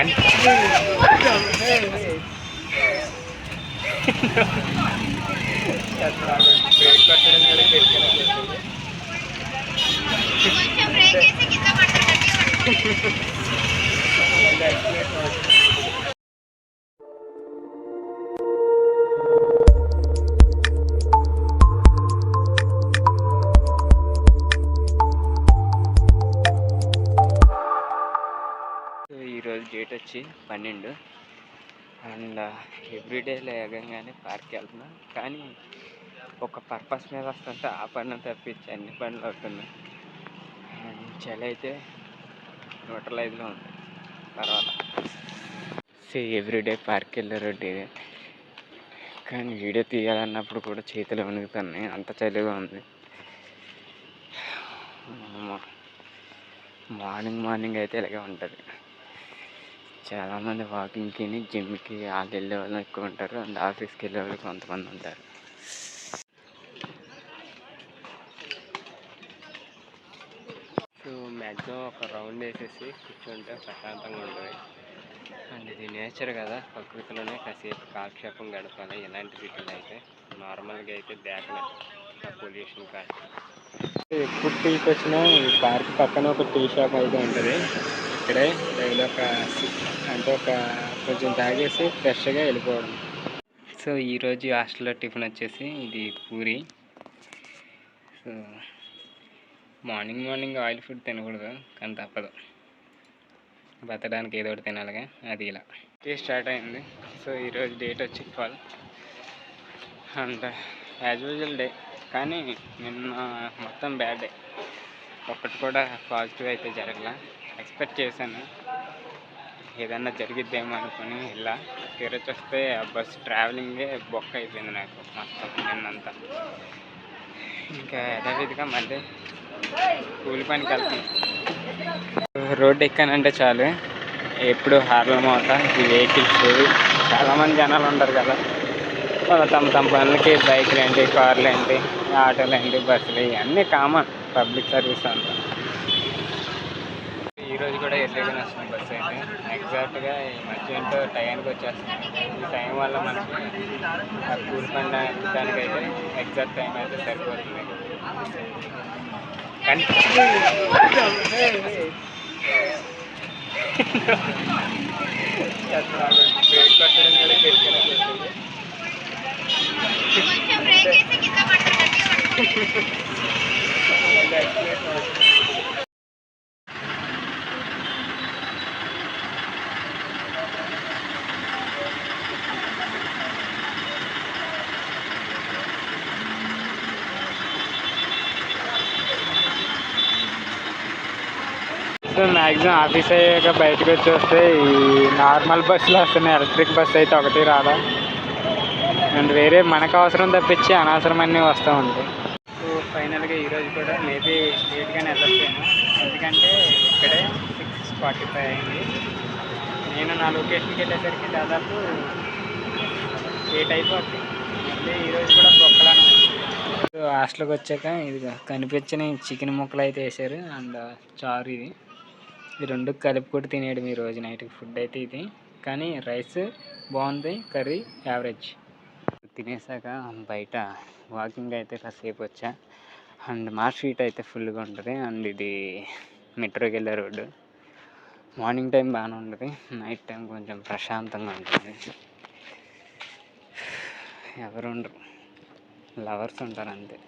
กัน कितना ఈరోజు డేట్ వచ్చి పన్నెండు. అండ్ ఎవ్రీడే లేగంగానే పార్క్కి వెళ్తున్నాం. కానీ ఒక పర్పస్ మీద వస్తుంటే ఆ పని తప్పించి అన్ని పనులు అవుతున్నాయి. అండ్ చలి అయితే న్యూట్రలైజ్లో ఐదులో ఉంది. తర్వాత. సో ఎవ్రీడే పార్క్కి వెళ్ళే రొడ్డు కానీ వీడియో తీయాలన్నప్పుడు కూడా చేతులు వణుకుతున్నాయి. అంత చలిగా ఉంది. మార్నింగ్ మార్నింగ్ అయితే ఇలాగే ఉంటుంది. చాలామంది వాకింగ్కి జిమ్కి వాళ్ళు వెళ్ళే వాళ్ళు ఎక్కువ ఉంటారు. అండ్ ఆఫీస్కి వెళ్ళే వాళ్ళు కొంతమంది ఉంటారు. సో మ్యాక్సిమం ఒక రౌండ్ వేసేసి కూర్చుంటే ప్రశాంతంగా ఉంటుంది. అండ్ ఇది నేచర్ కదా ప్రకృతిలోనే కాసేపు కాలక్షేపం గడపాలి. ఎలాంటి వీటిలో అయితే నార్మల్గా అయితే బ్యాక్లెట్ పొల్యూషన్ కాదు. ఎప్పుడు టీకి వచ్చినా ఈ పార్క్ పక్కన ఒక టీ షాప్ అయితే ఉంటుంది. ఇక్కడే డైలీ ఒక అంటే ఒక కొంచెం తాగేసి ఫ్రెష్గా వెళ్ళిపోవడం. సో ఈరోజు హాస్టల్లో టిఫిన్ వచ్చేసి ఇది puri. So morning morning oil food తినకూడదు కానీ తప్పదు. బతకడానికి ఏదో ఒకటి తినాలిగా అది ఇలా. డే స్టార్ట్ అయింది. సో ఈరోజు డేట్ వచ్చి twelve. And as usual day కానీ నిన్న మొత్తం బ్యాడ్ డే. ఒక్కటి కూడా పాజిటివ్ అయితే జరగలే. ఎక్స్పెక్ట్ చేశాను. ఏదన్నా జరిగిద్దేమో అనుకుని ఇలా తీరొచ్చి వస్తే ఆ బస్సు ట్రావెలింగే బొక్క అయిపోయింది నాకు మొత్తం నిన్నంతా. ఇంకా యథావిధిగా మళ్ళీ కూలి పనికి వెళ్తాను. రోడ్డు ఎక్కానంటే చాలు. ఎప్పుడు హార్లం మోత ఈ వెహికల్స్ చాలామంది జనాలు ఉంటారు కదా. వాళ్ళు తమ తమ పనులకి బైక్లు ఏంటి కార్లు ఏంటి ఆటోలు ఏంటి బస్సులు ఇవన్నీ కామన్ పబ్లిక్ సర్వీస్ అంతా. ఈరోజు కూడా ఎర్లీగా వస్తుంది బస్సు అయితే ఎగ్జాక్ట్గా ఈ మధ్య ఏంటో టైంకి వచ్చేస్తుంది ఈ టైం వల్ల మనకి ఆ కూలి పని ఎగ్జాక్ట్ టైం అయితే సరిపోతుంది. కానీ కొట్టడం సో మ్యాక్సిమం ఆఫీస్ అయ్యాక బయటకు వచ్చి వస్తే ఈ నార్మల్ బస్సులు వస్తున్నాయి. ఎలక్ట్రిక్ బస్ అయితే ఒకటి రాదా? అండ్ వేరే మనకు అవసరం తప్పించి అనవసరమన్నీ వస్తూ ఉంటాయి. సో ఫైనల్గా ఈరోజు కూడా మేబీ లేట్గానే వెళ్ళొచ్చాను ఎందుకంటే ఇక్కడే సిక్స్ ఫార్టీ ఫైవ్ అయింది. నేను నా లొకేషన్కి వెళ్ళేసరికి దాదాపు ఎయిట్ అయిపోతుంది మళ్ళీ ఈరోజు కూడా గొప్పలానే సో హాస్టల్కి వచ్చాక ఇది కనిపించిన చికెన్ ముక్కలు అయితే వేసారు అండ్ చారు ఇది. ఈ రెండు కలిపి కూడా తినేయడం ఈ రోజు నైట్కి ఫుడ్ అయితే ఇది. కానీ రైస్ బాగుంది కర్రీ యావరేజ్ తినేసాక బయట వాకింగ్ అయితే కాసేపు వచ్చా. అండ్ మా స్ట్రీట్ అయితే ఫుల్గా ఉంటుంది. అండ్ ఇది మెట్రోకి వెళ్ళే రోడ్డు మార్నింగ్ టైం బాగానే ఉంటుంది. నైట్ టైం కొంచెం ప్రశాంతంగా ఉంటుంది. ఎవరు ఉండరు. లవర్స్ ఉంటారు అంతే.